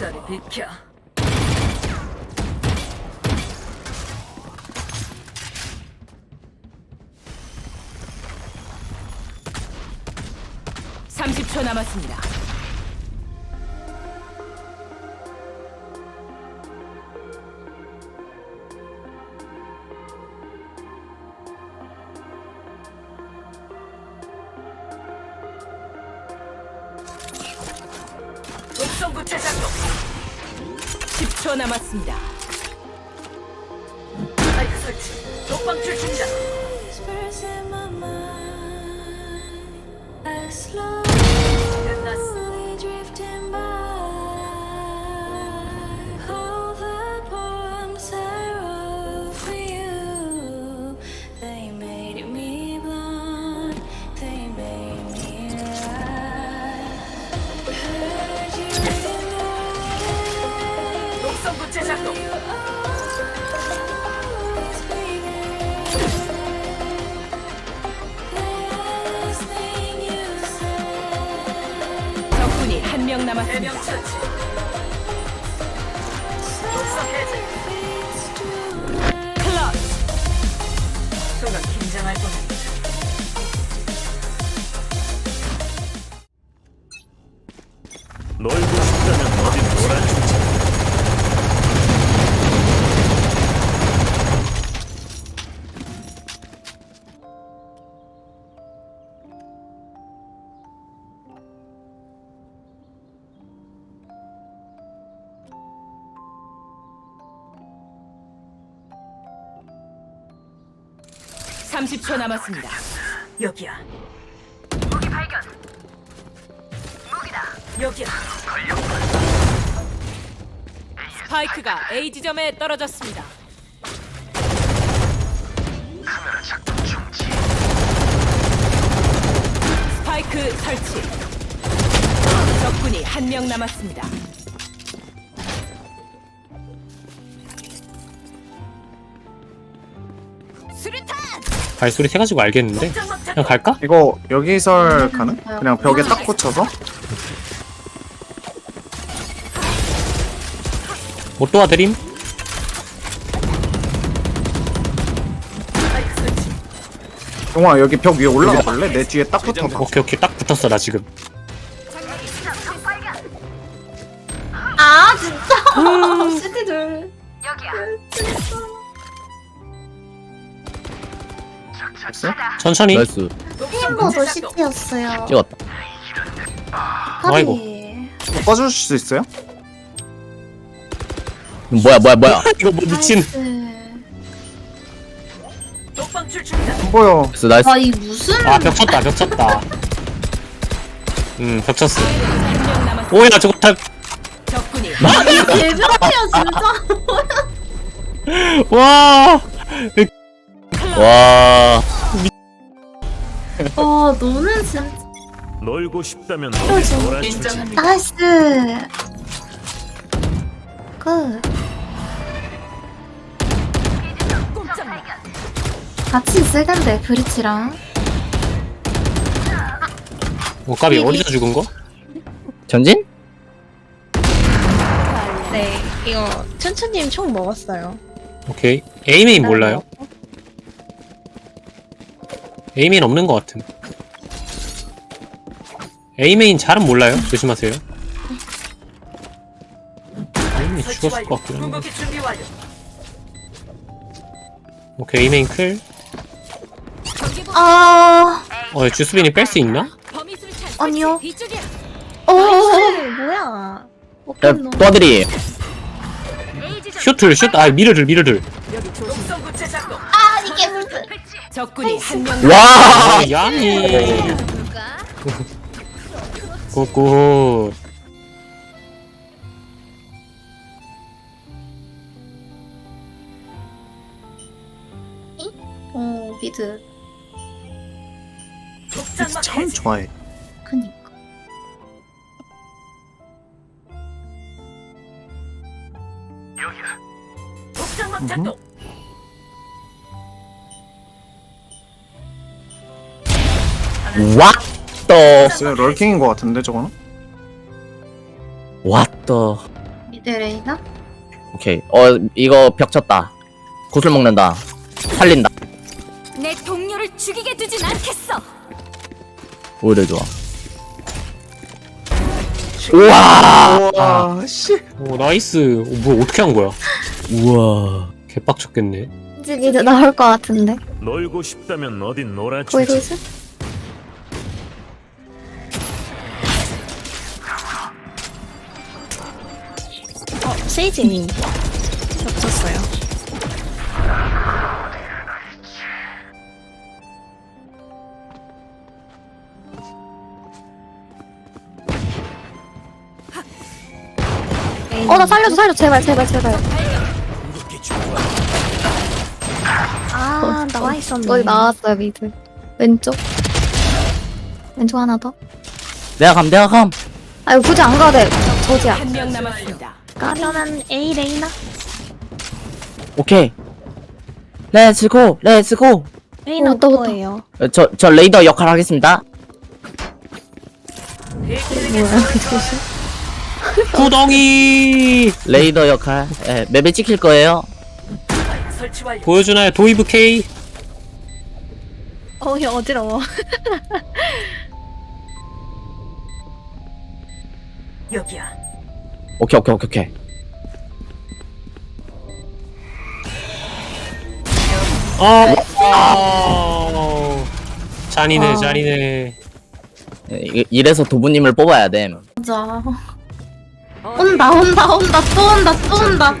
저리 비켜. 삼십 초 남았습니다. 구체 작동. 10초 남았습니다. 마이크 설치. 독방출 중단. 명 남았습니다. 클럽 순간 긴장할 뻔했다. 놀고 싶다면 30초 남았습니다. 여기야. 무기 발견. 무기다. 여기야. 스파이크가 A 지점에 떨어졌습니다. 카메라 작동 중지. 스파이크 설치. 적군이 한 명 남았습니다. 발소리 해가지고 알겠는데? 독장막 그냥. 갈까? 이거 여기설 가능? 그냥 벽에 딱 붙여서? 못 도와드림? 용아 여기 벽 위에 올라가 볼래? 내 뒤에 딱 붙어봐 오케이 오케이 딱 붙었어 나 지금 아 진짜 시티들 됐어? 천천히. 나이스. 팀버도 시티였어요. 찍었다. 아이고. 까비 꺼줄 수 있어요? 뭐야 뭐야 뭐야. 이거 뭐 미친. 나이스. 안 보여 나이스 나이스. 아 이 무슨 아 벽 쳤다 벽 쳤다. 음 벽 쳤어. 한명 남았습니다. 오야 저거 다 적군이 개별이야 진짜. 와 와아 너는 진짜 놀고 싶다면 놀아주지. 인정합니다. 나이스 굿 같이 있을 텐데 브리치랑 오까비 어디서 죽은 거? 전진? 네, 이거 춘추님 총 먹었어요. 오케이 에이메인 몰라요? 에이메인 없는 것 같음 에이메인 잘은 몰라요. 조심하세요. 에이메인 죽었을. 것 같긴 한데. 궁극기 준비 완료. 오케이 에이메인 클. 아. 어, 주스빈이 뺄 수 있나? 아니요. 오 뭐야? 야 또아들이 슈틀 슈트 아 미르들 미르들 적군이 한명와 아, 야미 굿굿 어 미드. 독장막 참. 좋아해. 그니까. 독장막 작동. 왓더 럴킹인 것 같은데 저거는? 왓더 미드 레이나? 오케이 어 이거 벽 쳤다. 구슬 먹는다. 살린다. 내 동료를 죽이게 두진 않겠어. 오히려 좋아. 우와! 와! 씨. 오 나이스. 오, 뭐 어떻게 한 거야? 우와. 개빡쳤겠네. 이제 미드 나올 것 같은데. 놀고 싶다면 어딘 보이고 놀아주지? 어, 세이징이 겹쳤어요. 어, 나 살려줘, 살려줘. 제발, 제발, 제발. 아, 나와 있었네. 거기 나왔어요, 미드. 왼쪽. 왼쪽 하나 더. 내가 감 내가 감 아유, 굳이 안 가도 돼. 저지야. 한 명 남았습니다. 그러면 A 레이나? 오케이 렛츠고 렛츠고 레이나 어, 또, 또. 거예요. 저저 레이더 역할 하겠습니다 구덩이 레이더 역할 예, 맵에 찍힐 거예요. 보여주나요 도이브 K 어이, 어지러워. 여기야. 오케이 오케이 오케이 오케이 어 아. 잔이네 아. 잔이네 예, 이- 이래서 도부님을 뽑아야 돼 맞아. 온다, 온다, 온다. 또 온다, 또 온다.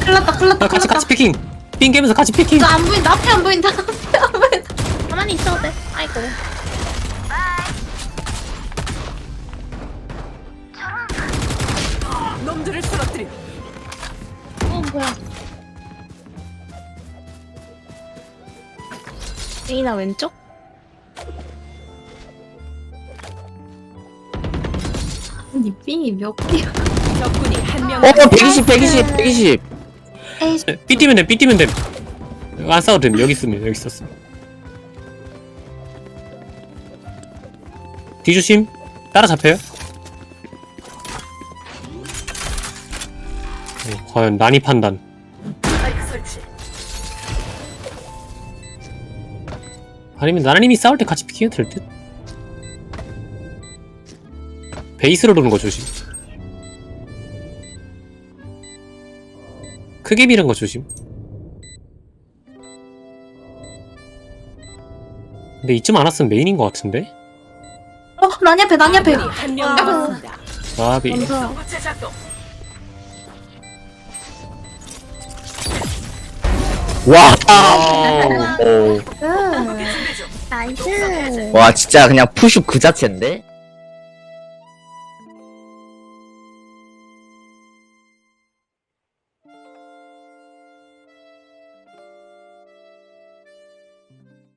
큰일 났다, 큰일 났다, 아, 같이 큰일 났다. 같이 피킹 삥 깨면서 같이 피킹 저안 보인다, 앞에 안 보인다, 앞에 안 보인다. 가만히 있어도 돼. 아이고. 놈들을 쓰러뜨리. 어, 뭐야. 레이나 왼쪽? 이 삥이 몇 개야? 적군이 한 명어 남았습니다. 120 120 120 에이, 삐 뛰면 돼 삐 뛰면 돼 안 싸워도 돼 여기 있으면 여기 있었어 뒤조심 따라 잡혀요 과연 난이 판단. 아니면 나나님이 싸울 때 같이 피킹해도 될 듯? 베이스로 도는 거 조심 크게 미는 거 조심 근데 이쯤 안 왔으면 메인인 것 같은데? 어, 난이 앞에, 난이 앞에. 적군이 한명 남았습니다. 아비 먼저. 와 준비 중. 나이스. 와 진짜 그냥 푸슈 그 자체인데